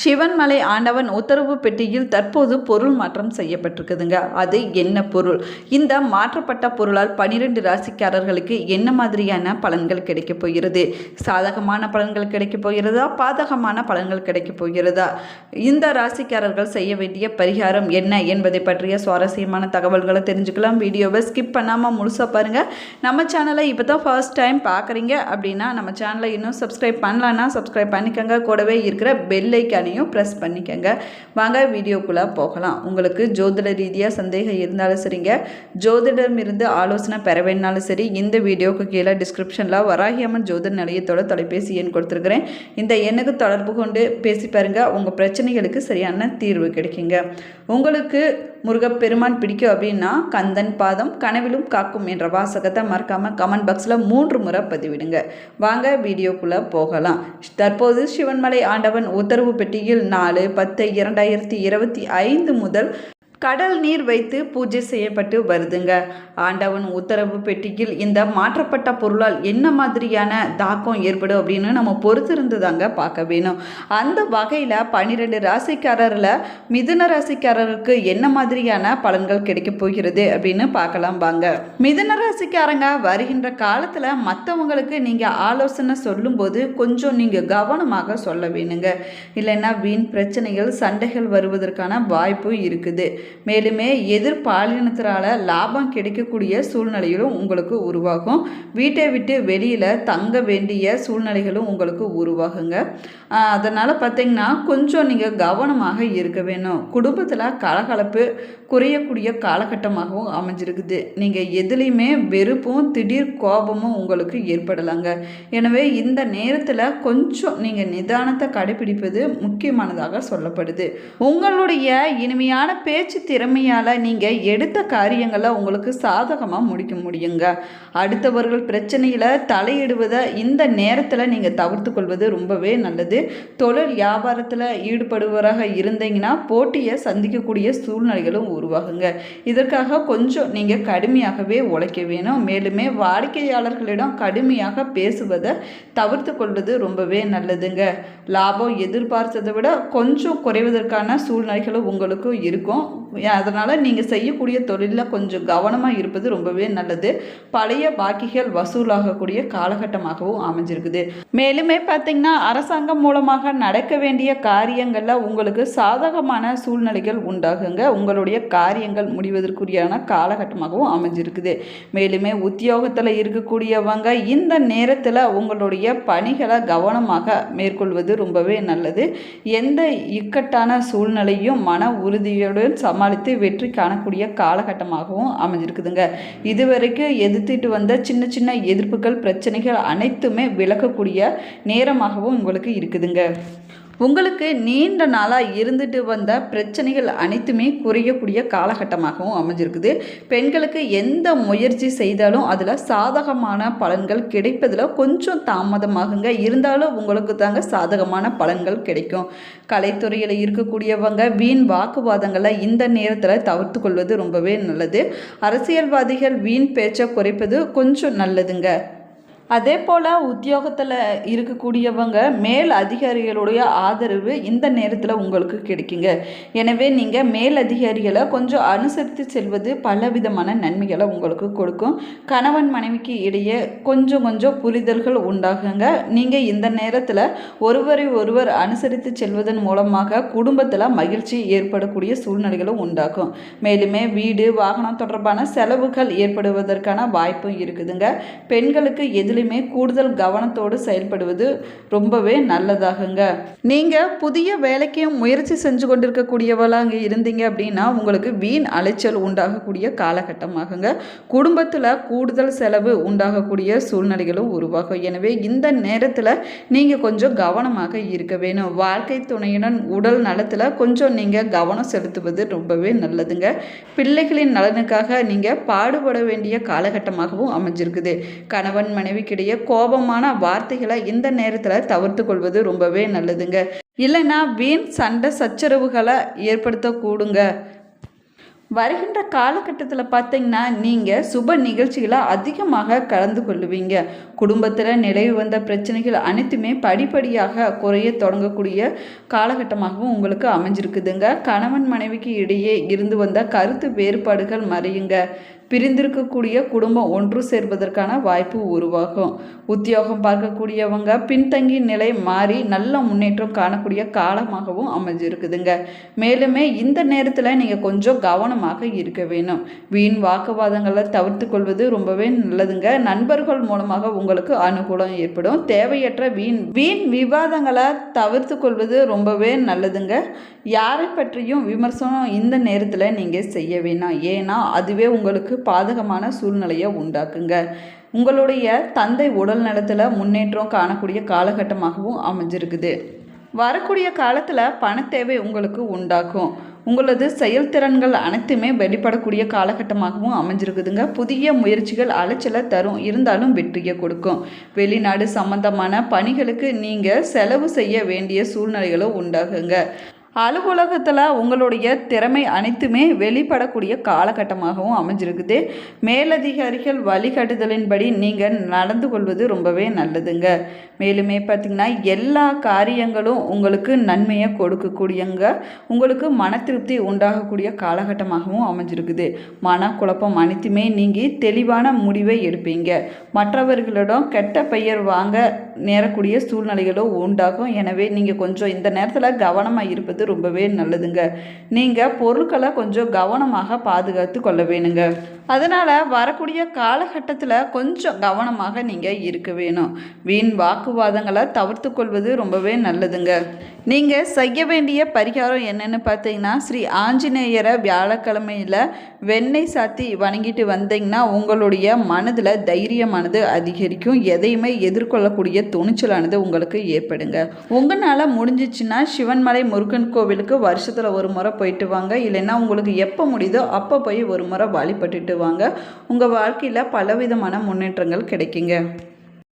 சிவன்மலை ஆண்டவன் உத்தரவு பெட்டியில் தற்போது பொருள் மாற்றம் செய்யப்பட்டிருக்குதுங்க. அது என்ன பொருள்? இந்த மாற்றப்பட்ட பொருளால் பனிரெண்டு ராசிக்காரர்களுக்கு என்ன மாதிரியான பலன்கள் கிடைக்கப் போகிறது? சாதகமான பலன்கள் கிடைக்கப் போகிறதா? பாதகமான பலன்கள் கிடைக்கப் போகிறதா? இந்த ராசிக்காரர்கள் செய்ய வேண்டிய பரிகாரம் என்ன என்பதை பற்றிய சுவாரஸ்யமான தகவல்களை தெரிஞ்சுக்கலாம். வீடியோவை ஸ்கிப் பண்ணாமல் முழுசாக பாருங்கள் நம்ம சேனலை இப்போ தான் ஃபர்ஸ்ட் டைம் பார்க்குறீங்க அப்படின்னா நம்ம சேனலை இன்னும் சப்ஸ்கிரைப் பண்ணலான்னா சப்ஸ்கிரைப் பண்ணிக்கோங்க. கூடவே இருக்கிற பெல் பட்டனையும் ப்ரெஸ் பண்ணிக்கோங்க. வாங்க வீடியோக்குள்ளே போகலாம். உங்களுக்கு ஜோதிட ரீதியாக சந்தேகம் இருந்தாலும் சரிங்க. ஜோதிடமிருந்து ஆலோசனை பெற வேணாலும் சரி இந்த வீடியோக்கு கீழே டிஸ்கிரிப்ஷனில் வராகியம்மன் ஜோதிட நிலையத்தோட தொலைபேசி எண் கொடுத்துருக்குறேன். இந்த எண்ணுக்கு தொடர்பு கொண்டு பேசி பாருங்க. உங்கள் பிரச்சனைகளுக்கு சரியான தீர்வு கிடைக்குங்க. உங்களுக்கு முருகப்பெருமான் பிடிக்கும் அப்படின்னா கந்தன் பாதம் கனவிலும் காக்கும் என்ற வாசகத்தை மறக்காமல் கமெண்ட் பாக்ஸில் மூன்று முறை பதிவிடுங்க. வாங்க வீடியோக்குள்ளே போகலாம். தற்போது சிவன்மலை ஆண்டவன் உத்தரவு பெட்டியில் நாலு பத்து இரண்டாயிரத்தி இருபத்தி ஐந்து முதல் கடல் நீர் வைத்து பூஜை செய்யப்பட்டு வருதுங்க. ஆண்டவன் உத்தரவு பெட்டியில் இந்த மாற்றப்பட்ட பொருளால் என்ன மாதிரியான தாக்கம் ஏற்படும் அப்படின்னு நம்ம பொறுத்திருந்து தாங்க பார்க்க வேணும். அந்த வகையில் பன்னிரெண்டு ராசிக்காரரில் மிதுன ராசிக்காரருக்கு என்ன மாதிரியான பலன்கள் கிடைக்க போகிறது அப்படின்னு பார்க்கலாம் வாங்க. மிதுன ராசிக்காரங்க வருகின்ற காலத்தில் மற்றவங்களுக்கு நீங்கள் ஆலோசனை சொல்லும்போது கொஞ்சம் நீங்கள் கவனமாக சொல்ல வேணுங்க. இல்லைன்னா வீண் பிரச்சனைகள் சண்டைகள் வருவதற்கான வாய்ப்பு இருக்குது. மேலுமே எதிர்பாலினத்தினால லாபம் கிடைக்கக்கூடிய சூழ்நிலைகளும் உங்களுக்கு உருவாகும். வீட்டை விட்டு வெளியில் தங்க வேண்டிய சூழ்நிலைகளும் உங்களுக்கு உருவாகுங்க. அதனால் பார்த்தீங்கன்னா கொஞ்சம் நீங்கள் கவனமாக இருக்க வேணும். குடும்பத்தில் கலகலப்பு குறையக்கூடிய காலகட்டமாகவும் அமைஞ்சிருக்குது. நீங்கள் எதுலேயுமே வெறுப்பும் திடீர் கோபமும் உங்களுக்கு ஏற்படலாங்க. எனவே இந்த நேரத்தில் கொஞ்சம் நீங்கள் நிதானத்தை கடைபிடிப்பது முக்கியமானதாக சொல்லப்படுது. உங்களுடைய இனிமையான பேச்சு திறமையால் நீங்கள் எடுத்த காரியங்களை உங்களுக்கு சாதகமாக முடிக்க முடியுங்க. அடுத்தவர்கள் பிரச்சனையில் தலையிடுவதை இந்த நேரத்தில் நீங்கள் தவிர்த்து கொள்வது ரொம்பவே நல்லது. தொழில் வியாபாரத்தில் ஈடுபடுவராக இருந்தீங்கன்னா போட்டியை சந்திக்கக்கூடிய சூழ்நிலைகளும் உருவாகுங்க. இதற்காக கொஞ்சம் நீங்கள் கடுமையாகவே உழைக்க வேணும். மேலுமே வாடிக்கையாளர்களிடம் கடுமையாக பேசுவதை தவிர்த்து கொள்வது ரொம்பவே நல்லதுங்க. லாபம் எதிர்பார்த்ததை விட கொஞ்சம் குறைவதற்கான சூழ்நிலைகளும் உங்களுக்கு இருக்கும். அதனால் நீங்கள் செய்யக்கூடிய தொழிலில் கொஞ்சம் கவனமாக இருப்பது ரொம்பவே நல்லது. பழைய பாக்கிகள் வசூலாகக்கூடிய காலகட்டமாகவும் அமைஞ்சிருக்குது. மேலுமே பார்த்திங்கன்னா அரசாங்கம் மூலமாக நடக்க வேண்டிய காரியங்களில் உங்களுக்கு சாதகமான சூழ்நிலைகள் உண்டாகுங்க. உங்களுடைய காரியங்கள் முடிவதற்குரியான காலகட்டமாகவும் அமைஞ்சிருக்குது. மேலுமே உத்தியோகத்தில் இருக்கக்கூடியவங்க இந்த நேரத்தில் உங்களுடைய பணிகளை கவனமாக மேற்கொள்வது ரொம்பவே நல்லது. எந்த இக்கட்டான சூழ்நிலையும் மன உறுதியுடன் சமாளித்து வெற்றி காணக்கூடிய காலகட்டமாகவும் அமைஞ்சிருக்குதுங்க. இதுவரைக்கும் எதிர்த்துட்டு வந்த சின்ன சின்ன எதிர்ப்புகள் பிரச்சனைகள் அனைத்துமே விலகக்கூடிய நேரமாகவும் உங்களுக்கு இருக்குதுங்க. உங்களுக்கு நீண்ட நாளாக இருந்துட்டு வந்த பிரச்சனைகள் அனைத்துமே குறையக்கூடிய காலகட்டமாகவும் அமைஞ்சிருக்குது. பெண்களுக்கு எந்த முயற்சி செய்தாலும் அதில் சாதகமான பலன்கள் கிடைப்பதில் கொஞ்சம் தாமதமாகுங்க. இருந்தாலும் உங்களுக்கு தாங்க சாதகமான பலன்கள் கிடைக்கும். கலைத்துறையில் இருக்கக்கூடியவங்க வீண் வாக்குவாதங்களை இந்த நேரத்தில் தவிர்த்து கொள்வது ரொம்பவே நல்லது. அரசியல்வாதிகள் வீண் பேச்சை குறைப்பது கொஞ்சம் நல்லதுங்க. அதே போல் உத்தியோகத்தில் இருக்கக்கூடியவங்க மேல் அதிகாரிகளுடைய ஆதரவு இந்த நேரத்தில் உங்களுக்கு கிடைக்குங்க. எனவே நீங்கள் மேல் அதிகாரிகளை கொஞ்சம் அனுசரித்து செல்வது பல விதமான நன்மைகளை உங்களுக்கு கொடுக்கும். கணவன் மனைவிக்கு இடையே கொஞ்சம் கொஞ்சம் புரிதல்கள் உண்டாகுங்க. நீங்கள் இந்த நேரத்தில் ஒருவரை ஒருவர் அனுசரித்து செல்வதன் மூலமாக குடும்பத்தில் மகிழ்ச்சி ஏற்படக்கூடிய சூழ்நிலைகளும் உண்டாகும். மேலுமே வீடு வாகனம் தொடர்பான செலவுகள் ஏற்படுவதற்கான வாய்ப்பும் இருக்குதுங்க. பெண்களுக்கு எதில் எதிலுமே கூடுதல் கவனத்தோடு செயல்படுவது ரொம்பவே நல்லதாகுங்க. நீங்கள் புதிய வேலைக்கு முயற்சி செஞ்சு கொண்டிருக்கக்கூடியவளாக இருந்தீங்க அப்படின்னா உங்களுக்கு வீண் அலைச்சல் உண்டாகக்கூடிய காலகட்டமாகுங்க. குடும்பத்தில் கூடுதல் செலவு உண்டாகக்கூடிய சூழ்நிலைகளும் உருவாகும். எனவே இந்த நேரத்தில் நீங்கள் கொஞ்சம் கவனமாக இருக்க வேணும். வாழ்க்கை துணையுடன் உடல் நலத்தில் கொஞ்சம் நீங்கள் கவனம் செலுத்துவது ரொம்பவே நல்லதுங்க. பிள்ளைகளின் நலனுக்காக நீங்கள் பாடுபட வேண்டிய காலகட்டமாகவும் அமைஞ்சிருக்குது. கணவன் மனைவிக்கு இடையே கோபமான வார்த்தைகளை இந்த நேரத்தில் தவிர்த்து கொள்வது ரொம்பவே நல்லதுங்க. இல்லைன்னா வீண் சண்டை சச்சரவுகளை ஏற்படுத்தக்கூடுங்க. வருகின்ற காலகட்டத்தில் பார்த்தீங்கன்னா நீங்கள் சுப நிகழ்ச்சிகளை அதிகமாக கலந்து கொள்ளுவீங்க. குடும்பத்தில் நிலவி வந்த பிரச்சனைகள் அனைத்துமே படிப்படியாக குறைய தொடங்கக்கூடிய காலகட்டமாகவும் உங்களுக்கு அமைஞ்சிருக்குதுங்க. கணவன் மனைவிக்கு இடையே இருந்து வந்த கருத்து வேறுபாடுகள் மறையுங்க. பிரிந்திருக்கக்கூடிய குடும்பம் ஒன்று சேர்வதற்கான வாய்ப்பு உருவாகும். உத்தியோகம் பார்க்கக்கூடியவங்க பின்தங்கி நிலை மாறி நல்ல முன்னேற்றம் காணக்கூடிய காலமாகவும் அமைஞ்சிருக்குதுங்க. மேலுமே இந்த நேரத்தில் நீங்கள் கொஞ்சம் கவனமாக இருக்க வேணும் வீண் வாக்குவாதங்களை தவிர்த்து கொள்வது ரொம்பவே நல்லதுங்க. நண்பர்கள் மூலமாக உங்களுக்கு அனுகூலம் ஏற்படும். தேவையற்ற வீண் வீண் விவாதங்களை தவிர்த்து கொள்வது ரொம்பவே நல்லதுங்க. யாரை பற்றியும் விமர்சனம் இந்த நேரத்தில் நீங்கள் செய்ய வேணாம். ஏன்னா அதுவே உங்களுக்கு பாதகமான சூழ்நிலையை உண்டாக்குங்க. உங்களுடைய தந்தை உடல் நலத்தில் முன்னேற்றம் காணக்கூடிய காலகட்டமாகவும் அமைஞ்சிருக்குது. வரக்கூடிய காலத்தில் பணத்தேவை உங்களுக்கு உண்டாக்கும். உங்களது செயல்திறன்கள் அனைத்துமே வெளிப்படக்கூடிய காலகட்டமாகவும் அமைஞ்சிருக்குதுங்க. புதிய முயற்சிகள் அலைச்சலை தரும் இருந்தாலும் வெற்றியை கொடுக்கும். வெளிநாடு சம்பந்தமான பணிகளுக்கு நீங்கள் செலவு செய்ய வேண்டிய சூழ்நிலைகளும் உண்டாகுங்க. அலுவலகத்தில் உங்களுடைய திறமை அனைத்துமே வெளிப்படக்கூடிய காலகட்டமாகவும் அமைஞ்சிருக்குது. மேலதிகாரிகள் வழிகாட்டுதலின்படி நீங்கள் நடந்து கொள்வது ரொம்பவே நல்லதுங்க. மேலுமே பார்த்திங்கன்னா எல்லா காரியங்களும் உங்களுக்கு நன்மையை கொடுக்கக்கூடியங்க. உங்களுக்கு மன திருப்தி உண்டாகக்கூடிய காலகட்டமாகவும் அமைஞ்சிருக்குது. மனக்குழப்பம் அனைத்துமே நீங்கி தெளிவான முடிவை எடுப்பீங்க. மற்றவர்களிடம் கெட்ட பெயர் வாங்க நேரக்கூடிய சூழ்நிலைகளும் உண்டாகும். எனவே நீங்கள் கொஞ்சம் இந்த நேரத்தில் கவனமாக இருப்பது ரொம்பவே நல்லதுங்க. நீங்கள் பொருட்களை கொஞ்சம் கவனமாக பாதுகாத்து கொள்ள வேணுங்க. அதனால் வரக்கூடிய காலகட்டத்தில் கொஞ்சம் கவனமாக நீங்கள் இருக்க வேணும். வீண் வாக்குவாதங்களை தவிர்த்து கொள்வது ரொம்பவே நல்லதுங்க. நீங்கள் செய்ய வேண்டிய பரிகாரம் என்னென்னு பார்த்தீங்கன்னா ஸ்ரீ ஆஞ்சநேயரை வியாழக்கிழமையில் வெண்ணெய் சாத்தி வணங்கிட்டு வந்தீங்கன்னா உங்களுடைய மனதில் தைரியமானது அதிகரிக்கும். எதையுமே எதிர்கொள்ளக்கூடிய துணிச்சலானது உங்களுக்கு ஏற்படுங்க. உங்களால் முடிஞ்சிச்சுன்னா சிவன்மலை முருகன் கோவிலுக்கு வருஷத்தில் ஒரு முறை போயிட்டு வாங்க. இல்லைன்னா உங்களுக்கு எப்போ முடியுதோ அப்போ போய் ஒரு முறை வழிபட்டுட்டு வாங்க. உங்கள் வாழ்க்கையில் பலவிதமான முன்னேற்றங்கள் கிடைக்குங்க.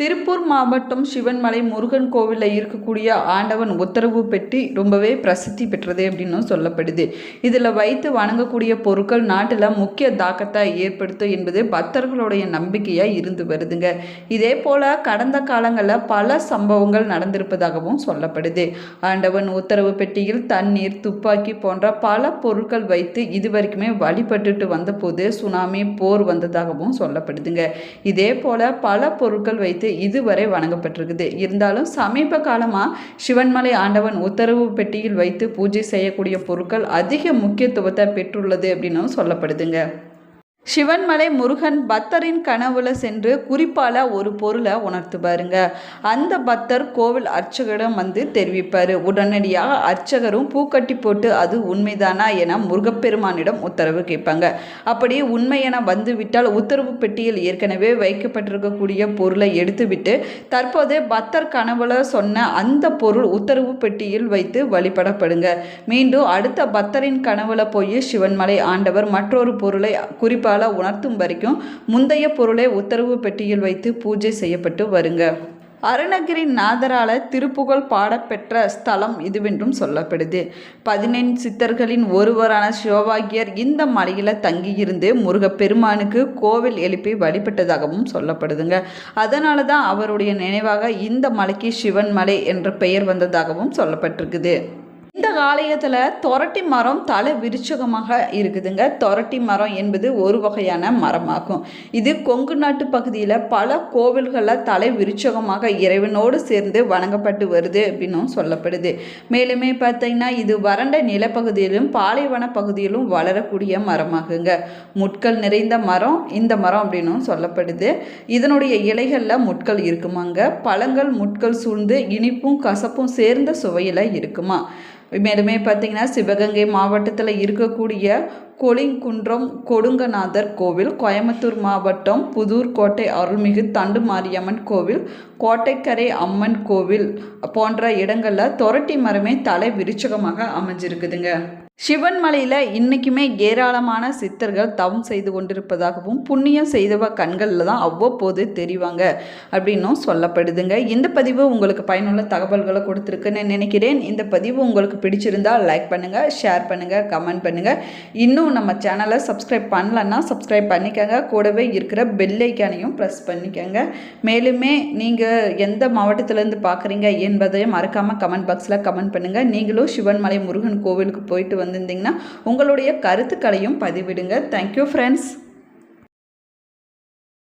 திருப்பூர் மாவட்டம் சிவன்மலை முருகன் கோவிலில் இருக்கக்கூடிய ஆண்டவன் உத்தரவு பெட்டி ரொம்பவே பிரசித்தி பெற்றது அப்படின்னு சொல்லப்படுது. இதில் வைத்து வணங்கக்கூடிய பொருட்கள் நாட்டில் முக்கிய தாக்கத்தை ஏற்படுத்தும் என்பது பக்தர்களுடைய நம்பிக்கையாக இருந்து வருதுங்க. இதே போல் கடந்த காலங்களில் பல சம்பவங்கள் நடந்திருப்பதாகவும் சொல்லப்படுது. ஆண்டவன் உத்தரவு பெட்டியில் தண்ணீர் துப்பாக்கி போன்ற பல பொருட்கள் வைத்து இதுவரைக்குமே வழிபட்டுட்டு வந்தபோது சுனாமி போர் வந்ததாகவும் சொல்லப்படுதுங்க. இதே போல் பல பொருட்கள் வைத்து இதுவரை வணங்கப்பட்டிருக்குது. இருந்தாலும் சமீப காலமாக சிவன்மலை ஆண்டவன் உத்தரவு பெட்டியில் வைத்து பூஜை செய்யக்கூடிய பொருட்கள் அதிக முக்கியத்துவத்தை பெற்றுள்ளது அப்படின்னும் சொல்லப்படுதுங்க. சிவன்மலை முருகன் பக்தரின் கனவுல சென்று குறிப்பால் ஒரு பொருளை உணர்த்து பாருங்க. அந்த பக்தர் கோவில் அர்ச்சகரிடம் வந்து தெரிவிப்பார். உடனடியாக அர்ச்சகரும் பூக்கட்டி போட்டு அது உண்மைதானா? என முருகப்பெருமானிடம் உத்தரவு கேட்பாங்க. அப்படி உண்மை என வந்துவிட்டால் உத்தரவு பெட்டியில் ஏற்கனவே வைக்கப்பட்டிருக்கக்கூடிய பொருளை எடுத்துவிட்டு தற்போது பக்தர் கனவுல சொன்ன அந்த பொருள் உத்தரவு பெட்டியில் வைத்து வழிபடப்படுங்க. மீண்டும் அடுத்த பக்தரின் கனவுல போய் சிவன்மலை ஆண்டவர் மற்றொரு பொருளை குறிப்பாக உங்களால் உணர்த்தும் வரைக்கும் முந்தைய பொருளை உத்தரவு பெட்டியில் வைத்து பூஜை செய்யப்பட்டு வருங்க. அருணகிரி நாதரால திருப்புகழ் பாடப்பெற்ற ஸ்தலம் இதுவென்றும் சொல்லப்படுது. பதினெண் சித்தர்களின் ஒருவரான சிவபாகியர் இந்த மலையில் தங்கியிருந்து முருகப்பெருமானுக்கு கோவில் எழுப்பி வழிபட்டதாகவும் சொல்லப்படுதுங்க. அதனால தான் அவருடைய நினைவாக இந்த மலைக்கு சிவன் மலை என்ற பெயர் வந்ததாகவும் சொல்லப்பட்டிருக்குது. இந்த ஆலயத்தில் தொரட்டி மரம் தலை விருச்சகமாக இருக்குதுங்க. தொரட்டி மரம் என்பது ஒரு வகையான மரமாகும். இது கொங்கு நாட்டு பகுதியில் பல கோவில்களில் தலை விருச்சகமாக இறைவனோடு சேர்ந்து வணங்கப்பட்டு வருது அப்படின்னும் சொல்லப்படுது. மேலுமே பார்த்தீங்கன்னா இது வறண்ட நிலப்பகுதியிலும் பாலைவன பகுதியிலும் வளரக்கூடிய மரமாகுங்க. முட்கள் நிறைந்த மரம் இந்த மரம் அப்படின்னும் சொல்லப்படுது. இதனுடைய இலைகளில் முட்கள் இருக்குமாங்க. பழங்கள் முட்கள் சூழ்ந்து இனிப்பும் கசப்பும் சேர்ந்த சுவையில் இருக்குமா. மேலுமே பார்த்திங்கன்னா சிவகங்கை மாவட்டத்தில் இருக்கக்கூடிய கொளிங்குன்றம் கொடுங்கநாதர் கோவில் கோயம்புத்தூர் மாவட்டம் புதூர்கோட்டை அருள்மிகு தண்டு மாரியம்மன் கோவில் கோட்டைக்கரை அம்மன் கோவில் போன்ற இடங்களில் தொரட்டி மரமே தலை விருச்சகமாக அமைஞ்சிருக்குதுங்க. சிவன் மலையில் இன்றைக்குமே ஏராளமான சித்தர்கள் தவம் செய்து கொண்டிருப்பதாகவும் புண்ணியம் செய்தவ கண்களில் தான் அவ்வப்போது தெரிவாங்க அப்படின்னும் சொல்லப்படுதுங்க. இந்த பதிவு உங்களுக்கு பயனுள்ள தகவல்களை கொடுத்துருக்குன்னு நினைக்கிறேன். இந்த பதிவு உங்களுக்கு பிடிச்சிருந்தால் லைக் பண்ணுங்கள் ஷேர் பண்ணுங்கள் கமெண்ட் பண்ணுங்கள் இன்னும் நம்ம சேனலை சப்ஸ்கிரைப் பண்ணலன்னா சப்ஸ்கிரைப் பண்ணிக்கோங்க. கூடவே இருக்கிற பெல்லைக்கானையும் ப்ரெஸ் பண்ணிக்கோங்க. மேலுமே நீங்கள் எந்த மாவட்டத்திலேருந்து பார்க்குறீங்க என்பதையும் மறக்காமல் கமெண்ட் பாக்ஸில் கமெண்ட் பண்ணுங்கள் நீங்களும் சிவன்மலை முருகன் கோவிலுக்கு போயிட்டு வந்திருந்தீங்கன்னா உங்களுடைய கருத்துக்களையும் பதிவிடுங்க. Thank you friends